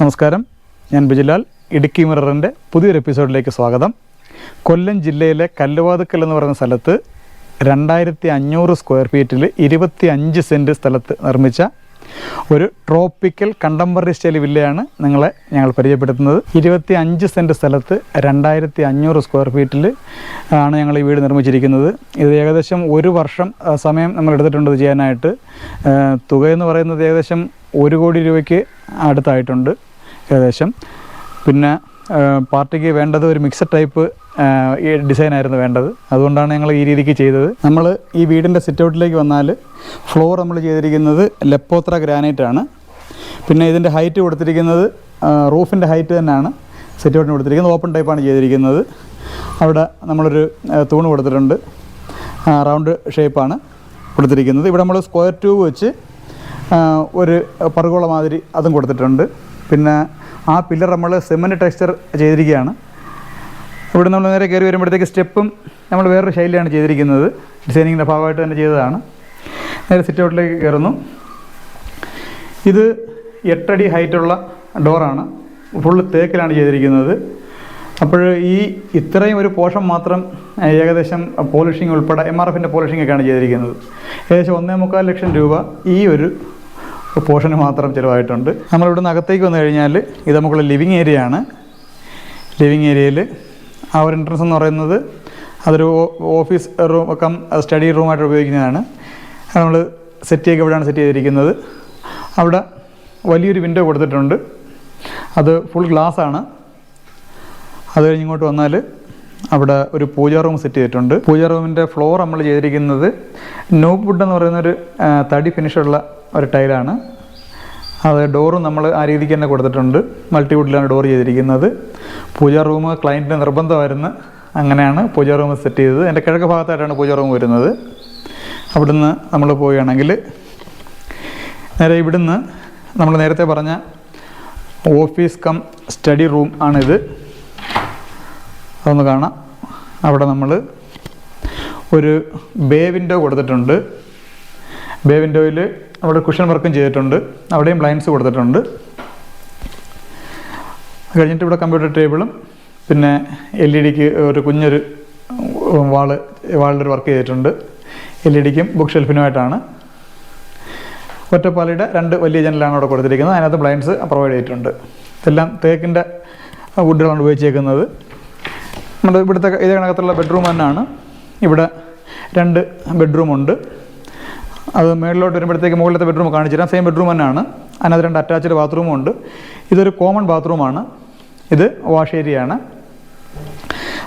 നമസ്കാരം. ഞാൻ ബിജിലാൽ. ഇടുക്കി മിററിന്റെ പുതിയൊരു എപ്പിസോഡിലേക്ക് സ്വാഗതം. കൊല്ലം ജില്ലയിലെ കല്ലുവാതുക്കൽ എന്ന് പറയുന്ന സ്ഥലത്ത് രണ്ടായിരത്തി അഞ്ഞൂറ് സ്ക്വയർ ഫീറ്റിൽ ഇരുപത്തി അഞ്ച് സെന്റ് സ്ഥലത്ത് നിർമ്മിച്ച ഒരു ട്രോപ്പിക്കൽ കണ്ടംപററി സ്റ്റൈൽ വില്ലയാണ് നിങ്ങളെ ഞങ്ങൾ പരിചയപ്പെടുത്തുന്നത്. ഇരുപത്തി അഞ്ച് സെന്റ് സ്ഥലത്ത് രണ്ടായിരത്തി അഞ്ഞൂറ് സ്ക്വയർ ഫീറ്റിൽ ആണ് ഞങ്ങൾ ഈ വീട് നിർമ്മിച്ചിരിക്കുന്നത്. ഇത് ഏകദേശം ഒരു വർഷം സമയം നമ്മൾ എടുത്തിട്ടുണ്ട് ചെയ്യാനായിട്ട്. തുക തുകയെന്ന് പറയുന്നത് ഏകദേശം ഒരു കോടി രൂപയ്ക്ക് അടുത്തായിട്ടുണ്ട്. ഏകദേശം. പിന്നെ പാർട്ടിക്ക് വേണ്ടത് ഒരു മിക്സഡ് ടൈപ്പ് ഈ ഡിസൈനായിരുന്നു വേണ്ടത്. അതുകൊണ്ടാണ് ഞങ്ങൾ ഈ രീതിക്ക് ചെയ്തത്. നമ്മൾ ഈ വീടിന്റെ സിറ്റൗട്ടിലേക്ക് വന്നാൽ ഫ്ലോർ നമ്മൾ ചെയ്തിരിക്കുന്നത് ലെപ്പോത്ര ഗ്രാനൈറ്റ് ആണ്. പിന്നെ ഇതിന്റെ ഹൈറ്റ് കൊടുത്തിരിക്കുന്നത് റൂഫിന്റെ ഹൈറ്റ് തന്നെയാണ് സിറ്റൗട്ടിന് കൊടുത്തിരിക്കുന്നത്. ഓപ്പൺ ടൈപ്പാണ് ചെയ്തിരിക്കുന്നത്. അവിടെ നമ്മളൊരു തൂണ് കൊടുത്തിട്ടുണ്ട്. റൗണ്ട് ഷേപ്പാണ് കൊടുത്തിരിക്കുന്നത്. ഇവിടെ നമ്മൾ സ്ക്വയർ ട്യൂബ് വെച്ച് ഒരു പറുകോള മാതിരി അതും കൊടുത്തിട്ടുണ്ട്. പിന്നെ ആ പില്ലർ നമ്മൾ സിമന്റ് ടെക്സ്ചർ ചെയ്തിരിക്കുകയാണ്. ഇവിടെ നമ്മൾ നേരെ കയറി വരുമ്പോഴത്തേക്ക് സ്റ്റെപ്പും നമ്മൾ വേറൊരു ശൈലിയാണ് ചെയ്തിരിക്കുന്നത്. ഡിസൈനിങ്ങിന്റെ ഭാഗമായിട്ട് തന്നെ ചെയ്തതാണ്. നേരെ സിറ്റ് ഔട്ടിലേക്ക് കയറുന്നു. ഇത് എട്ടടി ഹൈറ്റുള്ള ഡോറാണ് ഫുള്ള് തേക്കിലാണ് ചെയ്തിരിക്കുന്നത്. അപ്പോൾ ഈ ഇത്രയും ഒരു പോഷൻ മാത്രം ഏകദേശം പോളിഷിംഗ് ഉൾപ്പെടെ എം ആർ എഫിന്റെ പോളിഷിംഗ് ഒക്കെയാണ് ചെയ്തിരിക്കുന്നത്. ഏകദേശം ഒന്നേ മുക്കാൽ ലക്ഷം രൂപ ഈ ഒരു പോർഷന് മാത്രം ചിലവായിട്ടുണ്ട്. നമ്മളിവിടെ നിന്ന് അകത്തേക്ക് വന്നു കഴിഞ്ഞാൽ ഇത് നമുക്കുള്ള ലിവിങ് ഏരിയ ആണ്. ലിവിങ് ഏരിയയിൽ ആ ഒരു എൻട്രൻസ് എന്ന് പറയുന്നത് അതൊരു ഓഫീസ് റൂം കം സ്റ്റഡി റൂമായിട്ട് ഉപയോഗിക്കുന്നതാണ്. നമ്മൾ സെറ്റ് ചെയ്യുക ഇവിടെയാണ് സെറ്റ് ചെയ്തിരിക്കുന്നത്. അവിടെ വലിയൊരു വിൻഡോ കൊടുത്തിട്ടുണ്ട്. അത് ഫുൾ ഗ്ലാസ് ആണ്. അത് കഴിഞ്ഞ് ഇങ്ങോട്ട് വന്നാൽ അവിടെ ഒരു പൂജാ റൂം സെറ്റ് ചെയ്തിട്ടുണ്ട്. പൂജാ റൂമിന്റെ ഫ്ലോർ നമ്മൾ ചെയ്തിരിക്കുന്നത് നോബ് വുഡ് എന്ന് പറയുന്ന ഒരു തടി ഫിനിഷുള്ള ഒരു ടൈലാണ് അത് ഡോറും നമ്മൾ ആ രീതിക്ക് തന്നെ കൊടുത്തിട്ടുണ്ട്. മൾട്ടിവുഡിലാണ് ഡോർ ചെയ്തിരിക്കുന്നത്. പൂജാ റൂം ക്ലയന്റിന് നിർബന്ധമായിരുന്നു. അങ്ങനെയാണ് പൂജാ റൂം സെറ്റ് ചെയ്തത്. എന്റെ കിഴക്ക് ഭാഗത്തായിട്ടാണ് പൂജാ റൂം വരുന്നത്. അവിടുന്ന് നമ്മൾ പോവുകയാണെങ്കിൽ നേരെ ഇവിടുന്ന് നമ്മൾ നേരത്തെ പറഞ്ഞ ഓഫീസ് കം സ്റ്റഡി റൂം ആണിത്. അതൊന്ന് കാണാം. അവിടെ നമ്മൾ ഒരു ബേ വിൻഡോ കൊടുത്തിട്ടുണ്ട്. ബേ വിൻഡോയിൽ അവിടെ കുഷൻ വർക്കും ചെയ്തിട്ടുണ്ട്. അവിടെയും ബ്ലൈൻഡ്സ് കൊടുത്തിട്ടുണ്ട്. കഴിഞ്ഞിട്ട് ഇവിടെ കമ്പ്യൂട്ടർ ടേബിളും പിന്നെ എൽ ഇ ഡിക്ക് ഒരു കുഞ്ഞൊരു വാൾ വാളിലൊരു വർക്ക് ചെയ്തിട്ടുണ്ട്. എൽ ഇ ഡിക്കും ബുക്ക് ഷെൽഫിനുമായിട്ടാണ് ഒറ്റപ്പാലയുടെ രണ്ട് വലിയ ജനലാണ് അവിടെ കൊടുത്തിരിക്കുന്നത്. അതിനകത്ത് ബ്ലൈൻഡ്സ് പ്രൊവൈഡ് ചെയ്തിട്ടുണ്ട്. ഇതെല്ലാം തേക്കിന്റെ വുഡുകളാണ് ഉപയോഗിച്ചേക്കുന്നത്. നമ്മുടെ ഇവിടുത്തെ ഇതേ കണക്കത്തുള്ള ബെഡ്റൂം തന്നെയാണ്. ഇവിടെ രണ്ട് ബെഡ്റൂമുണ്ട് അത് മേളിലോട്ട് വരുമ്പോഴത്തേക്ക് മുകളിലത്തെ ബെഡ്റൂം കാണിച്ചു തരാം. സെയിം ബെഡ്റൂം തന്നെയാണ്. അതിനകത്ത് രണ്ട് അറ്റാച്ച്ഡ് ബാത്റൂമും ഉണ്ട്. ഇതൊരു കോമൺ ബാത്റൂമാണ് ഇത് വാഷ് ഏരിയ ആണ്.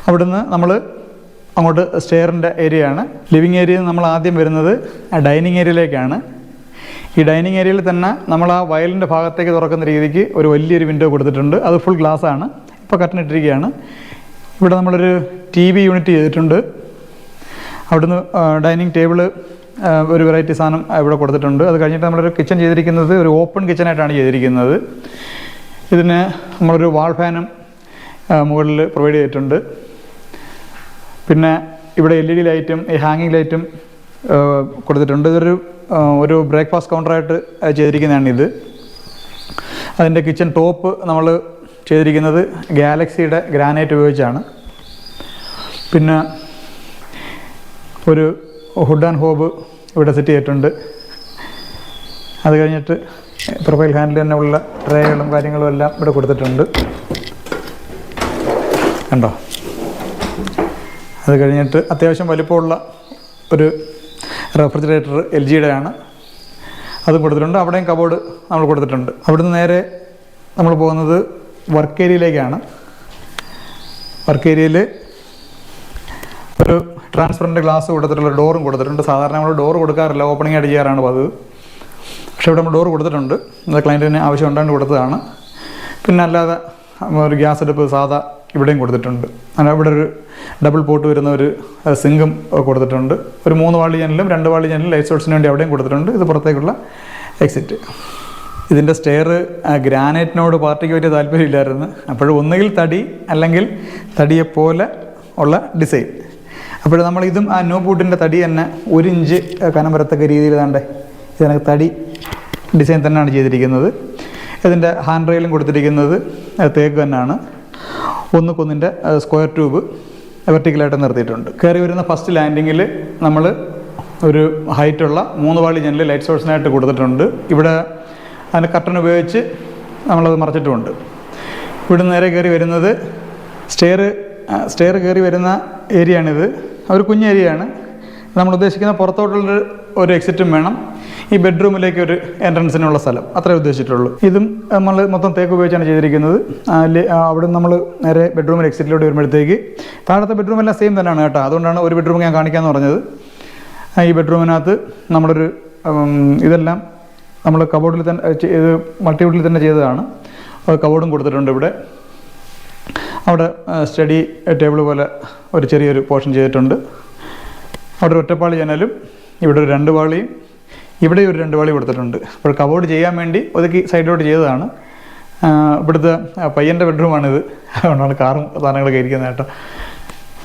അവിടുന്ന് നമ്മൾ അങ്ങോട്ട് സ്റ്റെയറിന്റെ ഏരിയ ആണ്. ലിവിങ് ഏരിയയിൽ നമ്മൾ ആദ്യം വരുന്നത് ഡൈനിങ് ഏരിയയിലേക്കാണ് ഈ ഡൈനിങ് ഏരിയയിൽ തന്നെ നമ്മൾ ആ വയലിന്റെ ഭാഗത്തേക്ക് തുറക്കുന്ന രീതിക്ക് ഒരു വലിയൊരു വിൻഡോ കൊടുത്തിട്ടുണ്ട്. അത് ഫുൾ ഗ്ലാസ് ആണ്. ഇപ്പോൾ കർട്ടൻ ഇട്ടിരിക്കുകയാണ്. ഇവിടെ നമ്മളൊരു ടി വി യൂണിറ്റ് ചെയ്തിട്ടുണ്ട്. അവിടുന്ന് ഡൈനിങ് ടേബിൾ ഒരു വെറൈറ്റി സാധനം ഇവിടെ കൊടുത്തിട്ടുണ്ട്. അത് കഴിഞ്ഞിട്ട് നമ്മളൊരു കിച്ചൺ ചെയ്തിരിക്കുന്നത് ഒരു ഓപ്പൺ കിച്ചണായിട്ടാണ് ചെയ്തിരിക്കുന്നത്. ഇതിന് നമ്മളൊരു വാൾ ഫാനും മുകളിൽ പ്രൊവൈഡ് ചെയ്തിട്ടുണ്ട്. പിന്നെ ഇവിടെ എൽ ഇ ഡി ലൈറ്റും ഈ ഹാങ്ങിങ് ലൈറ്റും കൊടുത്തിട്ടുണ്ട്. ഇതൊരു ഒരു ബ്രേക്ക്ഫാസ്റ്റ് കൗണ്ടറായിട്ട് ചെയ്തിരിക്കുന്നതാണ് ഇത് അതിന്റെ കിച്ചൺ ടോപ്പ് നമ്മൾ ചെയ്തിരിക്കുന്നത് ഗാലക്സിയുടെ ഗ്രാനൈറ്റ് ഉപയോഗിച്ചാണ്. പിന്നെ ഒരു ഹുഡ് ആൻഡ് ഹോബ് ഇവിടെ സെറ്റ് ചെയ്തിട്ടുണ്ട്. അത് കഴിഞ്ഞിട്ട് പ്രൊഫൈൽ ഹാൻഡിൽ തന്നെ ഉള്ള ട്രേകളും കാര്യങ്ങളും എല്ലാം ഇവിടെ കൊടുത്തിട്ടുണ്ട്. കണ്ടോ? അത് കഴിഞ്ഞിട്ട് അത്യാവശ്യം വലിപ്പമുള്ള ഒരു റെഫ്രിജറേറ്റർ എൽ ജിയുടെ ആണ് അതും കൊടുത്തിട്ടുണ്ട്. അവിടെയും കബോർഡ് നമ്മൾ കൊടുത്തിട്ടുണ്ട്. അവിടുന്ന് നേരെ നമ്മൾ പോകുന്നത് വർക്ക് ഏരിയയിലേക്കാണ് വർക്ക് ഏരിയയിൽ ഒരു ട്രാൻസ്പെറന്റ് ഗ്ലാസ് കൊടുത്തിട്ടുള്ള ഡോറും കൊടുത്തിട്ടുണ്ട്. സാധാരണ നമ്മൾ ഡോർ കൊടുക്കാറില്ല ഓപ്പണിംഗ് ആയിട്ട് ചെയ്യാറാണ് പതിവ്. പക്ഷേ ഇവിടെ നമ്മൾ ഡോർ കൊടുത്തിട്ടുണ്ട്. അത് ക്ലയന്റിന് ആവശ്യം ഉണ്ടായിട്ട് കൊടുത്തതാണ്. പിന്നെ അല്ലാതെ ഒരു ഗ്യാസ് അടുപ്പ് സാധാ ഇവിടെയും കൊടുത്തിട്ടുണ്ട്. അങ്ങനെ ഇവിടെ ഒരു ഡബിൾ പോട്ട് വരുന്ന ഒരു സിങ്കും കൊടുത്തിട്ടുണ്ട്. ഒരു മൂന്ന് വാളി ജനലും രണ്ട് വാളി ജനലും ലൈറ്റ് സോഴ്സിന് വേണ്ടി അവിടെയും കൊടുത്തിട്ടുണ്ട്. ഇത് പുറത്തേക്കുള്ള എക്സിറ്റ് ഇതിന്റെ സ്റ്റെയർ ഗ്രാനൈറ്റിനോട് പാർട്ടിക്ക് വലിയ താല്പര്യമില്ലായിരുന്നു. അപ്പോഴും ഒന്നുകിൽ തടി അല്ലെങ്കിൽ തടിയെപ്പോലെ ഉള്ള ഡിസൈൻ അപ്പോൾ നമ്മൾ ഇതും ആ നോ ബൂട്ടിന്റെ തടി തന്നെ ഒരു ഇഞ്ച് കനം വരത്തക്ക രീതിയിൽ താണ്ടേ ഇതിനകത്ത് തടി ഡിസൈൻ തന്നെയാണ് ചെയ്തിരിക്കുന്നത്. ഇതിന്റെ ഹാൻഡ് റെയിലും കൊടുത്തിരിക്കുന്നത് തേക്ക് തന്നെയാണ്. ഒന്നുക്കൊന്നിന്റെ സ്ക്വയർ ട്യൂബ് വെർട്ടിക്കലായിട്ട് നിർത്തിയിട്ടുണ്ട്. കയറി വരുന്ന ഫസ്റ്റ് ലാൻഡിങ്ങിൽ നമ്മൾ ഒരു ഹൈറ്റുള്ള മൂന്ന് വാളി ജനൽ ലൈറ്റ് സോഴ്സിനായിട്ട് കൊടുത്തിട്ടുണ്ട്. ഇവിടെ അതിന് കർട്ടൻ ഉപയോഗിച്ച് നമ്മളത് മറച്ചിട്ടുമുണ്ട്. ഇവിടെ നേരെ കയറി വരുന്നത് സ്റ്റെയർ സ്റ്റെയർ കയറി വരുന്ന ഏരിയയാണിത്. ഒരു കുഞ്ഞ് ഏരിയയാണ്. നമ്മൾ ഉദ്ദേശിക്കുന്ന പുറത്തോട്ടുള്ള ഒരു എക്സിറ്റും വേണം. ഈ ബെഡ്റൂമിലേക്ക് ഒരു എൻട്രൻസിനുള്ള സ്ഥലം. അത്രേ ഉദ്ദേശിച്ചിട്ടുള്ളൂ. ഇതും നമ്മൾ മൊത്തം തേക്ക് ഉപയോഗിച്ചാണ് ചെയ്തിരിക്കുന്നത്. അവിടെ നമ്മൾ നേരെ ബെഡ്റൂമിൽ എക്സിറ്റിലൂടെ വരുമ്പോഴത്തേക്ക് താഴത്തെ ബെഡ്റൂം എല്ലാം സെയിം തന്നെയാണ് കേട്ടോ. അതുകൊണ്ടാണ് ഒരു ബെഡ്റൂം ഞാൻ കാണിക്കാമെന്ന് പറഞ്ഞത്. ഈ ബെഡ്റൂമിനകത്ത് നമ്മളൊരു ഇതെല്ലാം നമ്മൾ കബോർഡിൽ തന്നെ ഇത് മൾട്ടിവുഡിൽ തന്നെ ചെയ്തതാണ്. കബോർഡും കൊടുത്തിട്ടുണ്ട് ഇവിടെ. അവിടെ സ്റ്റഡി ടേബിൾ പോലെ ഒരു ചെറിയൊരു പോർഷൻ ചെയ്തിട്ടുണ്ട്. അവിടെ ഒറ്റപ്പാളി ജനലും ഇവിടെ ഒരു രണ്ട് പാളിയും ഇവിടെ ഒരു രണ്ട് പാളി കൊടുത്തിട്ടുണ്ട്. അപ്പോൾ കബോർഡ് ചെയ്യാൻ വേണ്ടി ഒതുക്കി സൈഡിലോട്ട് ചെയ്തതാണ്. ഇവിടുത്തെ പയ്യന്റെ ബെഡ്റൂമാണിത്. അതുകൊണ്ടാണ് കാറും സാധനങ്ങളൊക്കെ ഇരിക്കുന്നത് കേട്ടോ.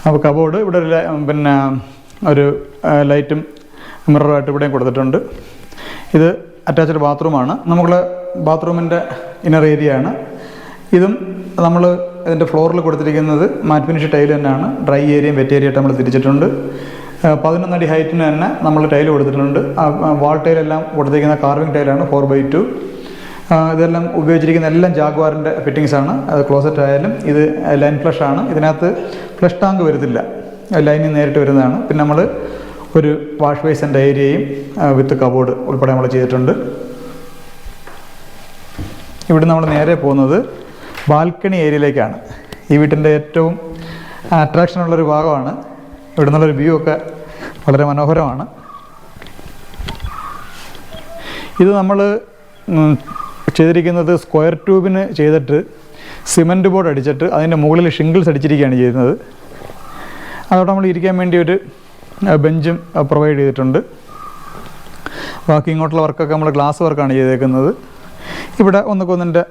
അപ്പോൾ കബോർഡ് ഇവിടെ ഒരു പിന്നെ ഒരു ലൈറ്റും മിററുമായിട്ട് ഇവിടെയും കൊടുത്തിട്ടുണ്ട്. ഇത് അറ്റാച്ച്ഡ് ബാത്റൂമാണ്. നമ്മൾ ബാത്റൂമിന്റെ ഇന്നർ ഏരിയ ആണ്. ഇതും നമ്മൾ ഇതിന്റെ ഫ്ലോറിൽ കൊടുത്തിരിക്കുന്നത് മാറ്റ് ഫിനിഷ് ടൈൽ തന്നെയാണ്. ഡ്രൈ ഏരിയയും വെറ്റ് ഏരിയ ആയിട്ട് നമ്മൾ തിരിച്ചിട്ടുണ്ട്. പതിനൊന്നടി ഹൈറ്റിന് തന്നെ നമ്മൾ ടൈൽ കൊടുത്തിട്ടുണ്ട്. വാൾ ടൈലെല്ലാം കൊടുത്തിരിക്കുന്ന കാർവിംഗ് ടൈലാണ് ഫോർ ബൈ ടു ഇതെല്ലാം ഉപയോഗിച്ചിരിക്കുന്ന എല്ലാം ജാഗ്വാറിന്റെ ഫിറ്റിങ്സ് ആണ്. അത് ക്ലോസറ്റ് ആയാലും ഇത് ലൈൻ ഫ്ലഷ് ആണ്. ഇതിനകത്ത് ഫ്ലഷ് ടാങ്ക് വരുന്നില്ല ലൈനിൽ നേരിട്ട് വരുന്നതാണ്. പിന്നെ നമ്മൾ ഒരു വാഷ് ബേസിന്റെ ഏരിയയും വിത്ത് കബോർഡ് ഉൾപ്പെടെ നമ്മൾ ചെയ്തിട്ടുണ്ട്. ഇവിടെ നമ്മൾ നേരെ പോകുന്നത് ബാൽക്കണി ഏരിയയിലേക്കാണ്. ഈ വീട്ടിന്റെ ഏറ്റവും അട്രാക്ഷൻ ഉള്ളൊരു ഭാഗമാണ്. ഇവിടെ നിന്നുള്ളൊരു വ്യൂ ഒക്കെ വളരെ മനോഹരമാണ്. ഇത് നമ്മൾ ചെയ്തിരിക്കുന്നത് സ്ക്വയർ ട്യൂബിന് ചെയ്തിട്ട് സിമന്റ് ബോർഡ് അടിച്ചിട്ട് അതിന്റെ മുകളിൽ ഷിംഗിൾസ് അടിച്ചിരിക്കുകയാണ് ചെയ്യുന്നത്. അതോടെ നമ്മൾ ഇരിക്കാൻ വേണ്ടി ഒരു ബെഞ്ചും പ്രൊവൈഡ് ചെയ്തിട്ടുണ്ട്. ബാക്കി ഇങ്ങോട്ടുള്ള വർക്കൊക്കെ നമ്മൾ ഗ്ലാസ് വർക്കാണ് ചെയ്തേക്കുന്നത്. ഇവിടെ ഒന്നുകൊന്നിന്റെ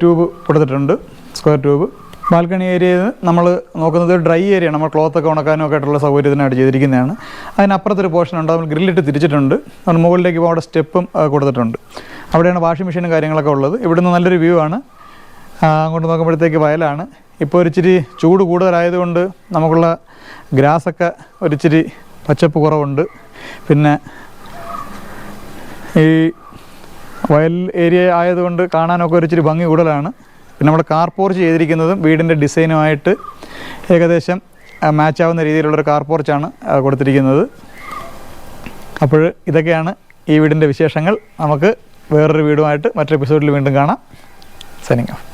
ട്യൂബ് കൊടുത്തിട്ടുണ്ട് സ്ക്വയർ ട്യൂബ്. ബാൽക്കണി ഏരിയയിൽ നമ്മൾ നോക്കുന്നത് ഡ്രൈ ഏരിയ നമ്മൾ ക്ലോത്തൊക്കെ ഉണക്കാനും ഒക്കെ ആയിട്ടുള്ള സൗകര്യത്തിനായിട്ട് ചെയ്തിരിക്കുന്നതാണ്. അതിനപ്പുറത്തൊരു പോർഷൻ ഉണ്ട്. നമ്മൾ ഗ്രില്ലിട്ട് തിരിച്ചിട്ടുണ്ട്. നമ്മൾ മുകളിലേക്ക് അവിടെ സ്റ്റെപ്പും കൊടുത്തിട്ടുണ്ട്. അവിടെയാണ് വാഷിംഗ് മെഷീനും കാര്യങ്ങളൊക്കെ ഉള്ളത്. ഇവിടുന്ന് നല്ലൊരു വ്യൂ ആണ്. അങ്ങോട്ട് നോക്കുമ്പോഴത്തേക്ക് വയലാണ്. ഇപ്പോൾ ഒരിച്ചിരി ചൂട് കൂടുതലായതുകൊണ്ട് നമുക്കുള്ള ഗ്രാസൊക്കെ ഒരിച്ചിരി പച്ചപ്പ് കുറവുണ്ട്. പിന്നെ ഈ വയൽ ഏരിയ ആയതുകൊണ്ട് കാണാനൊക്കെ ഒരിച്ചിരി ഭംഗി കൂടുതലാണ്. പിന്നെ നമ്മൾ കാർ പോർച്ച് ചെയ്തിരിക്കുന്നതും വീടിന്റെ ഡിസൈനുമായിട്ട് ഏകദേശം മാച്ച് ആവുന്ന രീതിയിലുള്ളൊരു കാർ പോർച്ചാണ് കൊടുത്തിരിക്കുന്നത്. അപ്പോൾ ഇതൊക്കെയാണ് ഈ വീടിന്റെ വിശേഷങ്ങൾ. നമുക്ക് വേറൊരു വീടുമായിട്ട് മറ്റൊരു എപ്പിസോഡിൽ വീണ്ടും കാണാം. Signing off